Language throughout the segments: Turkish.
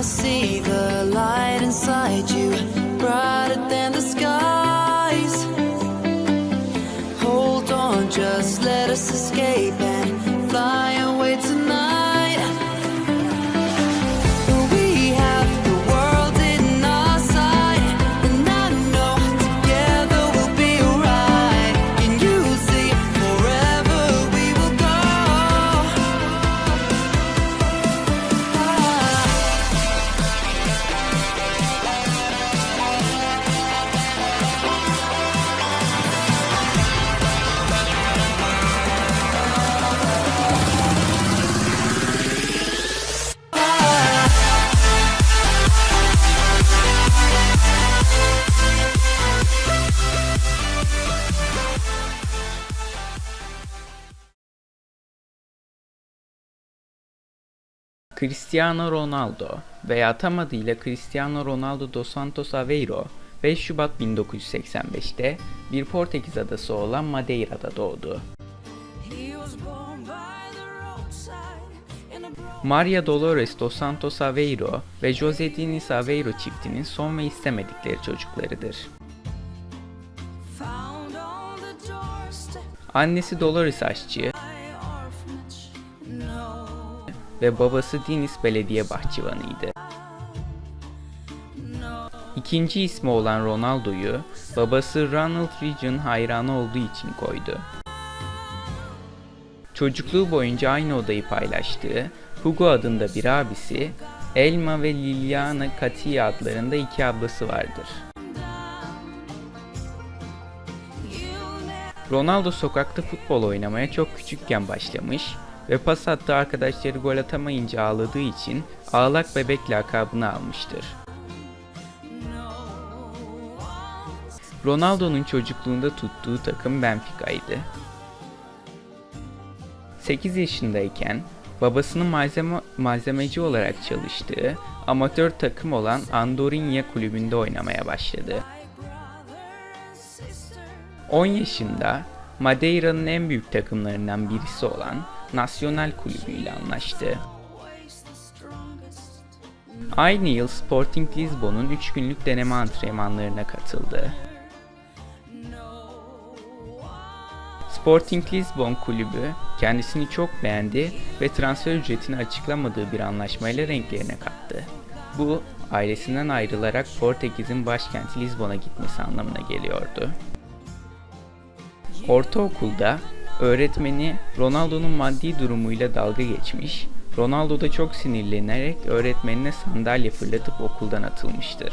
I see the light Cristiano Ronaldo veya tam adıyla Cristiano Ronaldo dos Santos Aveiro 5 Şubat 1985'te bir Portekiz adası olan Madeira'da doğdu. Maria Dolores dos Santos Aveiro ve José Diniz Aveiro çiftinin son ve istemedikleri çocuklarıdır. Annesi Dolores aşçı ve babası Diniz belediye bahçıvanıydı. İkinci ismi olan Ronaldo'yu babası Ronald Reagan hayranı olduğu için koydu. Çocukluğu boyunca aynı odayı paylaştığı Hugo adında bir abisi, Elma ve Liliana Katia adlarında iki ablası vardır. Ronaldo sokakta futbol oynamaya çok küçükken başlamış ve pas attığı arkadaşları gol atamayınca ağladığı için ağlak bebek lakabını almıştır. Ronaldo'nun çocukluğunda tuttuğu takım Benfica'ydı. 8 yaşındayken babasının malzeme, malzemeci olarak çalıştığı amatör takım olan Andorinha kulübünde oynamaya başladı. 10 yaşında Madeira'nın en büyük takımlarından birisi olan Nacional Kulübü ile anlaştı. Aynı yıl Sporting Lisbon'un 3 günlük deneme antrenmanlarına katıldı. Sporting Lisbon kulübü kendisini çok beğendi ve transfer ücretini açıklamadığı bir anlaşmayla renklerine kattı. Bu ailesinden ayrılarak Portekiz'in başkenti Lisbon'a gitmesi anlamına geliyordu. Ortaokulda öğretmeni Ronaldo'nun maddi durumuyla dalga geçmiş, Ronaldo da çok sinirlenerek öğretmenine sandalye fırlatıp okuldan atılmıştır.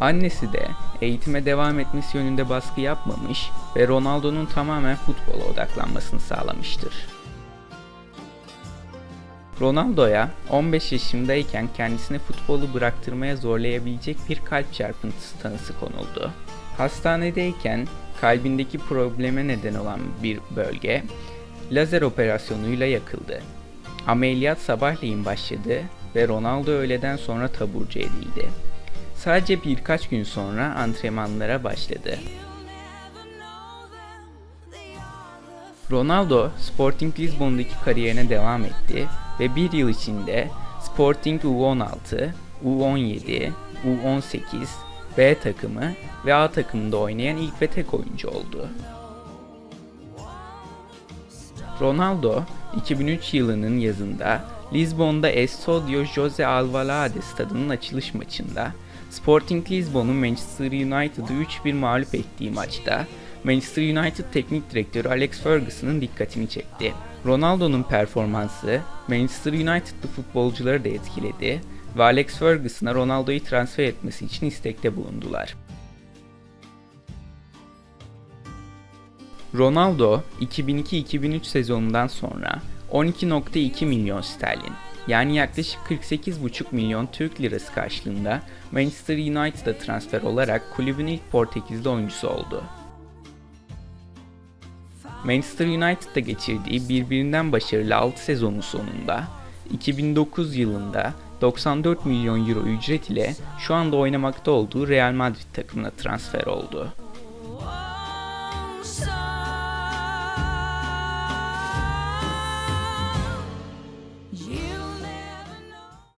Annesi de eğitime devam etmesi yönünde baskı yapmamış ve Ronaldo'nun tamamen futbola odaklanmasını sağlamıştır. Ronaldo'ya 15 yaşındayken kendisine futbolu bıraktırmaya zorlayabilecek bir kalp çarpıntısı tanısı konuldu. Hastanedeyken kalbindeki probleme neden olan bir bölge lazer operasyonuyla yakıldı. Ameliyat sabahleyin başladı ve Ronaldo öğleden sonra taburcu edildi. Sadece birkaç gün sonra antrenmanlara başladı. Ronaldo Sporting Lisbon'daki kariyerine devam etti ve bir yıl içinde Sporting U16, U17, U18, B takımı ve A takımında oynayan ilk ve tek oyuncu oldu. Ronaldo 2003 yılının yazında Lisbon'da Estadio José Alvalade stadının açılış maçında Sporting Lisbon'un Manchester United'ı 3-1 mağlup ettiği maçta Manchester United teknik direktörü Alex Ferguson'ın dikkatini çekti. Ronaldo'nun performansı Manchester United'lı futbolcuları da etkiledi ve Alex Ferguson'a Ronaldo'yu transfer etmesi için istekte bulundular. Ronaldo 2002-2003 sezonundan sonra 12.2 milyon sterlin yani yaklaşık 48,5 milyon Türk lirası karşılığında Manchester United'a transfer olarak kulübün ilk Portekizli oyuncusu oldu. Manchester United'da geçirdiği birbirinden başarılı 6 sezonun sonunda 2009 yılında 94 milyon euro ücret ile şu anda oynamakta olduğu Real Madrid takımına transfer oldu.